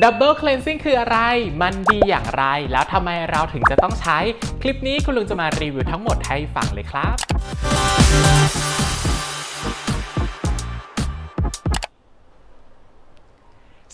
ดับเบิล Cleansing คืออะไร มันดีอย่างไร แล้วทำไมเราถึงจะต้องใช้ คลิปนี้คุณลุงจะมารีวิวทั้งหมดให้ฟังเลยครับ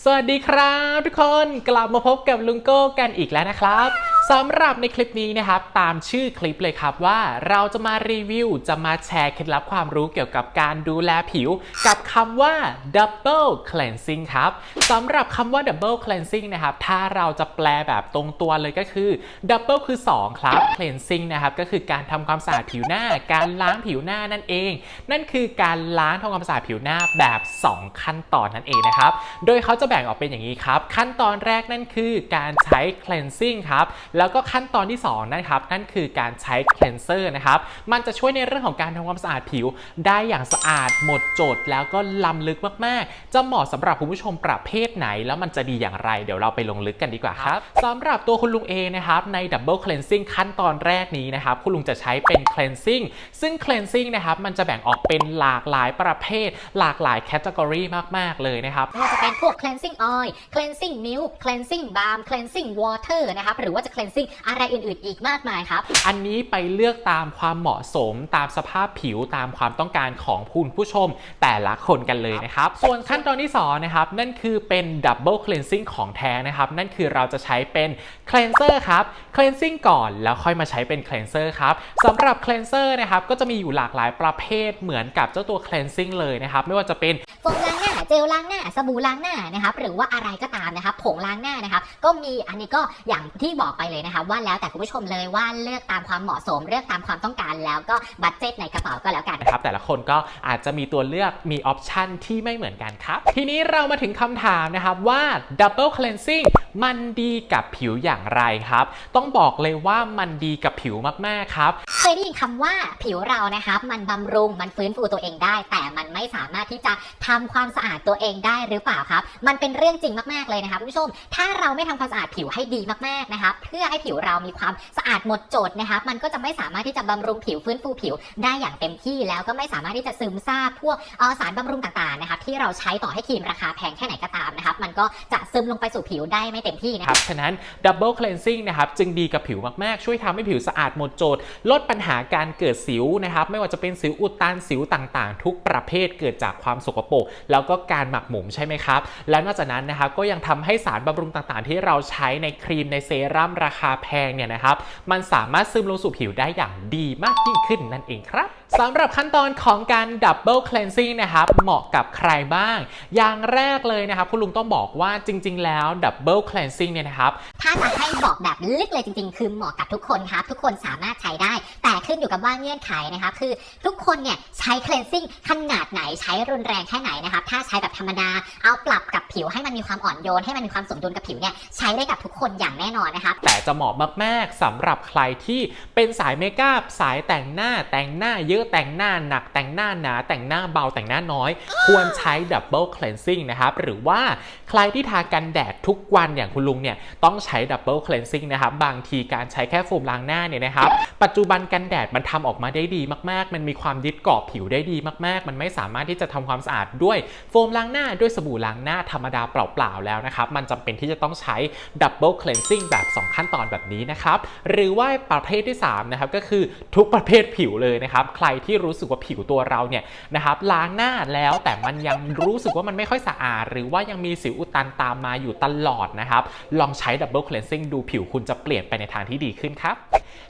สวัสดีครับทุกคนกลับมาพบกับลุงโก้กันอีกแล้วนะครับ สำหรับในคลิปนี้นะครับตามชื่อคลิปเลยครับว่าเราจะมารีวิว จะมาแชร์เคล็ดลับความรู้เกี่ยวกับการดูแลผิว กับคำว่า double cleansing ครับสำหรับคำว่า double cleansing นะครับถ้าเราจะแปลแบบตรงตัวเลยก็คือ double คือ 2 ครับ cleansing นะครับก็คือการทำความสะอาดผิวหน้า การล้างผิวหน้านั่นเอง นั่นคือการล้างทำความสะอาดผิวหน้าแบบ 2 ขั้นตอนนั่นเองนะครับโดยเขาจะแบ่งออกเป็นอย่างนี้ครับขั้นตอนแรกนั่นคือการใช้ cleansing ครับแล้วก็ขั้นตอนที่2นะครับนั่นคือการใช้ cleanser นะครับมันจะช่วยในเรื่องของการทำความสะอาดผิว ได้อย่างสะอาดหมดจดแล้วก็ล้ำลึกมากๆ จะเหมาะสำหรับคุณผู้ชมประเภทไหน แล้วมันจะดีอย่างไร เดี๋ยวเราไปลงลึกกันดีกว่าครับสำหรับตัวคุณลุงเองนะครับใน double cleansing ขั้นตอนแรกนี้นะครับคุณลุงจะใช้เป็น cleansing ซึ่ง cleansing นะครับมันจะแบ่งออกเป็นหลากหลายประเภท หลากหลาย category มากๆเลยนะครับไม่ว่าจะเป็นพวก cleansing oil cleansing milk cleansing balm cleansing water นะครับหรือว่าจะ cleansing อะไรอื่นๆ อีกมากมายครับ อันนี้ไปเลือกตามความเหมาะสมตามสภาพผิวตามความต้องการของคุณผู้ชมแต่ละคนกันเลยนะครับ ส่วนขั้นตอนที่2นะครับนั่นคือเป็น double cleansing ของแท้นะครับ นั่นคือเราจะใช้เป็น cleanser ครับ cleansing ก่อนแล้วค่อยมาใช้เป็น cleanser ครับสำหรับ cleanser นะครับก็จะมีอยู่หลากหลายประเภทเหมือนกับเจ้าตัว cleansing เลยนะครับ ไม่ว่าจะเป็นโฟมล้างหน้าเจลล้างหน้าสบู่ล้างหน้านะครับหรือว่าอะไรก็ตามนะครับผงล้างหน้านะครับก็มีอันนี้ก็อย่างที่บอกไปเลยนะคะว่าแล้วแต่คุณผู้ชมเลยว่าเลือกตามความเหมาะสม เลือกตามความต้องการ แล้วก็บัตเจ็ตในกระเป๋าก็แล้วกันนะครับแต่ละคนก็อาจจะมีตัวเลือกมีออปชันที่ไม่เหมือนกันครับ ทีนี้เรามาถึงคำถามนะครับว่า double cleansing มันดีกับผิวอย่างไรครับ ต้องบอกเลยว่ามันดีกับผิวมากๆครับ เคยได้ยินคำว่าผิวเรานะครับ มันบำรุงมันฟื้นฟูตัวเองได้ แต่มันไม่สามารถที่จะทำความสะอาดตัวเองได้หรือเปล่าครับ มันเป็นเรื่องจริงมากๆเลยนะครับคุณผู้ชม ถ้าเราไม่ทำความสะอาดผิวให้ดีมากๆนะครับ เพื่อให้ผิวเรามีความสะอาดหมดจดนะครับ มันก็จะไม่สามารถที่จะบำรุงผิวฟื้นฟูผิวได้อย่างเต็มที่แล้วก็ไม่สามารถที่จะซึมซาบพวกสารบำรุงต่างๆนะครับที่เราใช้ต่อให้ครีมราคาแพงแค่ไหนก็ตามนะครับ มันก็จะซึมลงไปสู่ผิวได้ไม่เต็มที่นะครับ ฉะนั้น double cleansing นะครับจึงดีกับผิวมากๆ ช่วยทำให้ผิวสะอาดหมดจด ลดปัญหาการเกิดสิวนะครับ ไม่ว่าจะเป็นสิวอุดตันสิวต่างๆ ทุกประเภทเกิดจากความสกปรกแล้วก็การหมักหมมใช่ไหมครับ แล้วนอกจากนั้นนะครับก็ยังทำให้สารบำรุงต่างๆ ที่เราใช้ในครีมในเซรั่มราคาแพงเนี่ยนะครับมันสามารถซึมลงสู่ผิวได้อย่างดีมากยิ่งขึ้นนั่นเองครับสำหรับขั้นตอนของการ double cleansing นะครับเหมาะกับใครบ้าง อย่างแรกเลยนะครับคุณลุงต้องบอกว่าจริง ๆ แล้ว double cleansing เนี่ยนะครับ ถ้าจะให้บอกแบบลึกเลยจริง ๆ คือเหมาะกับทุกคนครับ ทุกคนสามารถใช้ได้ แต่ขึ้นอยู่กับว่าเงื่อนไขนะครับ คือทุกคนเนี่ยใช้ cleansing ขนาดไหนใช้รุนแรงแค่ไหนนะครับ ถ้าใช้แบบธรรมดา เอาปรับกับผิวให้มันมีความอ่อนโยน ให้มันมีความสมดุลกับผิวเนี่ยใช้ได้กับทุกคนอย่างแน่นอนนะครับ แต่จะเหมาะมากๆสำหรับใครที่เป็นสายเมคอัพสายแต่งหน้าแต่งหน้าเยอะแต่งหน้าหนักแต่งหน้าหนาแต่งหน้าเบาแต่งหน้าน้อย ควรใช้ double cleansing นะครับหรือว่าใครที่ทากันแดดทุกวันอย่างคุณลุงเนี่ยต้องใช้ double cleansing นะครับบางทีการใช้แค่โฟมล้างหน้าเนี่ยนะครับปัจจุบันกันแดดมันทำออกมาได้ดีมากๆ มันมีความยึดเกาะผิวได้ดีมากๆ มันไม่สามารถที่จะทำความสะอาดด้วยโฟมล้างหน้าด้วยสบู่ล้างหน้าธรรมดาเปล่าๆแล้วนะครับมันจำเป็นที่จะต้องใช้ double cleansing แบบ 2 ขั้นตอนแบบนี้นะครับหรือว่าประเภทที่3นะครับก็คือทุกประเภทผิวเลยนะครับใครที่รู้สึกว่าผิวตัวเราเนี่ยนะครับล้างหน้าแล้วแต่มันยังรู้สึกว่ามันไม่ค่อยสะอาด หรือว่ายังมีสิวอุดตันตามมาอยู่ตลอดนะครับ ลองใช้ double cleansing ดูผิวคุณจะเปลี่ยนไปในทางที่ดีขึ้นครับ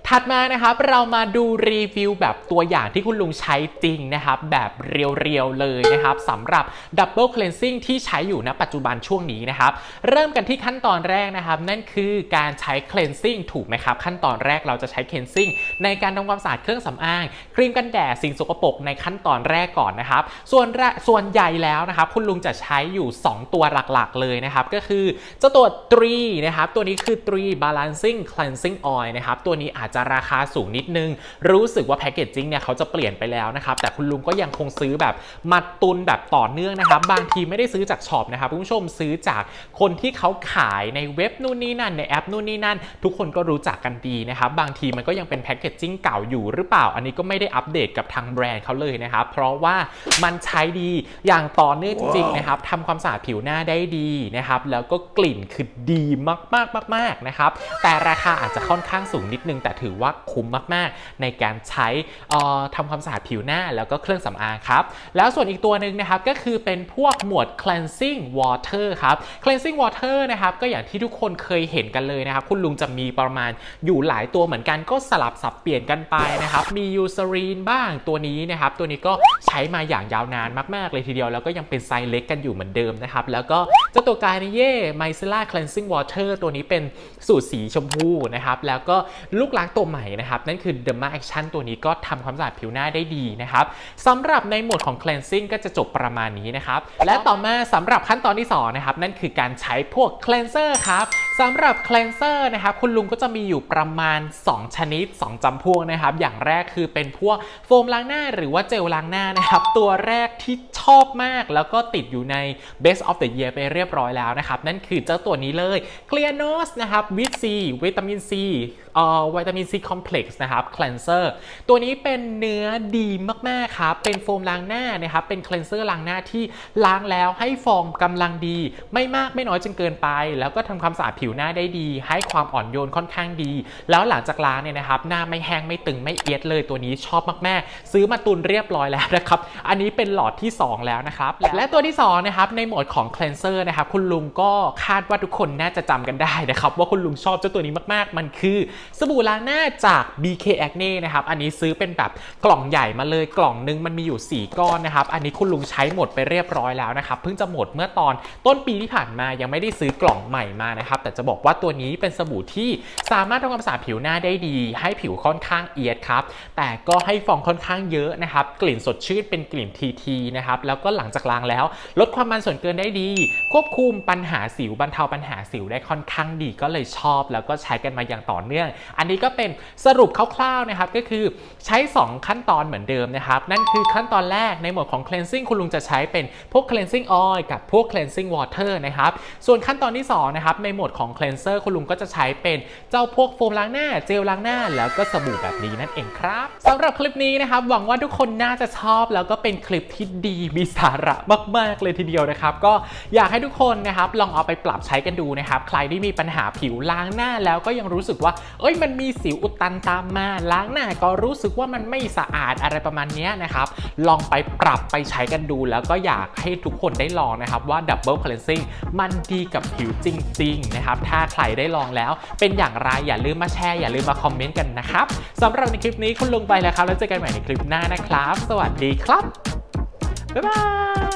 ถัดมานะครับเรามาดูรีวิวแบบตัวอย่างที่คุณลุงใช้จริงนะครับ แบบเรียวๆเลยนะครับสำหรับ Double Cleansing ที่ใช้อยู่ณปัจจุบันช่วงนี้นะครับ เริ่มกันที่ขั้นตอนแรกนะครับ นั่นคือการใช้ cleansing ถูกไหมครับ ขั้นตอนแรกเราจะใช้ cleansing ในการทำความสะอาดเครื่องสำอาง ครีมกันแดดสิ่งสกปรกในขั้นตอนแรกก่อนนะครับ ส่วนส่วนใหญ่แล้วนะครับ คุณลุงจะใช้อยู่ 2 ตัวหลักๆ เลยนะครับ ก็คือเจ้าตัวด3นะครับ ตัวนี้คือ3 balancing cleansing oil นะครับ ตัวนี้อาจจะราคาสูงนิดนึง รู้สึกว่าแพคเกจจิ้งเนี่ยเขาจะเปลี่ยนไปแล้วนะครับ แต่คุณลุงก็ยังคงซื้อแบบมาตุนแบบต่อเนื่องนะครับ บางทีไม่ได้ซื้อจากช็อปนะครับคุณผู้ชมซื้อจากคนที่เขาขายในเว็บนู่นนี่นั่นในแอปนู่นนี่นั่น ทุกคนก็รู้จักกันดีนะครับ บางทีมันก็ยังเป็นแพคเกจจิ้งเก่าอยู่หรือเปล่า อันนี้ก็ไม่ได้อัปเดตกับทางแบรนด์เขาเลยนะครับ เพราะว่ามันใช้ดีอย่างต่อเนื่องจริงๆนะครับทำความสะอาดผิวหน้าได้ดีนะครับ แล้วก็กลิ่นคืือดีมากๆมากๆนะครับ แต่ราคาอาจจะค่อนข้างสูงนิดนึง แต่ถือว่าคุ้มมากๆ ในการใช้ทำความสะอาดผิวหน้าแล้วก็เครื่องสำอางครับ แล้วส่วนอีกตัวหนึ่งนะครับก็คือเป็นพวกหมวด cleansing water ครับ cleansing water นะครับก็อย่างที่ทุกคนเคยเห็นกันเลยนะครับ คุณลุงจะมีประมาณอยู่หลายตัวเหมือนกันก็สลับสับเปลี่ยนกันไปนะครับ มียูซ r รีนบ้างตัวนี้นะครับ ตัวนี้ก็ใช้มาอย่างยาวนานมาก ๆ เลยทีเดียว แล้วก็ยังเป็นไซส์เล็กกันอยู่เหมือนเดิมนะครับ แล้วก็เจ้าตัวกายนเย่ไมซิล่า cleansing water ตัวนี้เป็นสูตรสีชมพูนะครับ แล้วก็ลูกล้างตัวใหม่นะครับ นั่นคือ Derma Action ตัวนี้ก็ทำความสะอาดผิวหน้าได้ดีนะครับสำหรับในหมวดของ cleansing ก็จะจบประมาณนี้นะครับ และต่อมาสำหรับขั้นตอนที่สองนะครับ นั่นคือการใช้พวก cleanser ครับสำหรับ cleanser นะครับ คุณลุงก็จะมีอยู่ประมาณ 2 ชนิด 2จำพวกนะครับ อย่างแรกคือเป็นพวกโฟมล้างหน้าหรือว่าเจลล้างหน้านะครับ ตัวแรกที่ชอบมากแล้วก็ติดอยู่ใน Best of the Year ไปเรียบร้อยแล้วนะครับ นั่นคือเจ้าตัวนี้เลย Clear Nose นะครับวิตซีวิตามินซีเอ่อวิตามินซีคอมเพล็กซ์นะครับ cleanser ตัวนี้เป็นเนื้อดีมาก ๆ ครับ เป็นโฟมล้างหน้านะครับเป็น cleanser ล้างหน้าที่ล้างแล้วให้ฟองกำลังดี ไม่มากไม่น้อยจนเกินไป แล้วก็ทำความสะอาดผิวหน้าได้ดี ให้ความอ่อนโยนค่อนข้างดี แล้วหลังจากล้างเนี่ยนะครับหน้าไม่แห้งไม่ตึงไม่เอียดเลยตัวนี้ชอบมากๆ ซื้อมาตุนเรียบร้อยแล้วนะครับอันนี้เป็นหลอดที่ 2 แล้วนะครับและตัวที่2นะครับในโหมดของ cleanser นะครับคุณลุงก็คาดว่าทุกคนน่าจะจำกันได้นะครับว่าคุณลุงชอบเจ้าตัวนี้มากๆ มันคือสบู่ล้างหน้าจาก BK Acne นะครับ อันนี้ซื้อเป็นแบบกล่องใหญ่มาเลยกล่องนึงมันมีอยู่ 4 ก้อนนะครับ อันนี้คุณลุงใช้หมดไปเรียบร้อยแล้วนะครับ เพิ่งจะหมดเมื่อตอนต้นปีที่ผ่านมายังไม่ได้ซื้อกล่องใหม่มานะครับ แต่จะบอกว่าตัวนี้เป็นสบู่ที่สามารถทำความสะอาดผิวหน้าได้ดี ให้ผิวค่อนข้างเอียดครับ แต่ก็ให้ฟองค่อนข้างเยอะนะครับ กลิ่นสดชื่นเป็นกลิ่นทีทีนะครับ แล้วก็หลังจากล้างแล้ว ลดความมันส่วนเกินได้ดี ควบคุมปัญหาสิวบรรเทาปัญหาสิวได้ค่อนข้างดีก็เลยชอบ แล้วก็ใช้กันมาอย่างต่อเนื่อง อันนี้ก็เป็นสรุปคร่าวๆนะครับก็คือใช้ 2 ขั้นตอนเหมือนเดิมนะครับนั่นคือขั้นตอนแรกในหมวดของ cleansing คุณลุงจะใช้เป็นพวก cleansing oil กับพวก cleansing water นะครับส่วนขั้นตอนที่2นะครับในหมวดของ cleanser คุณลุงก็จะใช้เป็นเจ้าพวกโฟมล้างหน้าเจลล้างหน้า แล้วก็สบู่แบบนี้นั่นเองครับสำหรับคลิปนี้นะครับหวังว่าทุกคนน่าจะชอบ แล้วก็เป็นคลิปที่ดีมีสาระมากๆเลยทีเดียวนะครับก็อยากให้ทุกคนนะครับลองเอาไปปรับใช้กันดูนะครับใครที่มีปัญหาผิวล้างหน้าแล้วก็ยังรู้สึกว่า เอ้ยมันมีสิวอุดตันตามมาล้างหน้าก็รู้สึกว่ามันไม่สะอาดอะไรประมาณนี้นะครับลองไปปรับไปใช้กันดู แล้วก็อยากให้ทุกคนได้ลองนะครับว่า Double Cleansing มันดีกับผิวจริงๆนะครับถ้าใครได้ลองแล้ว เป็นอย่างไรอย่าลืมมาแชร์อย่าลืมมาคอมเมนต์กันนะครับสำหรับในคลิปนี้คุณลุงไปแล้วครับแล้วเจอกันใหม่ในคลิปหน้านะครับ สวัสดีครับบ๊ายบาย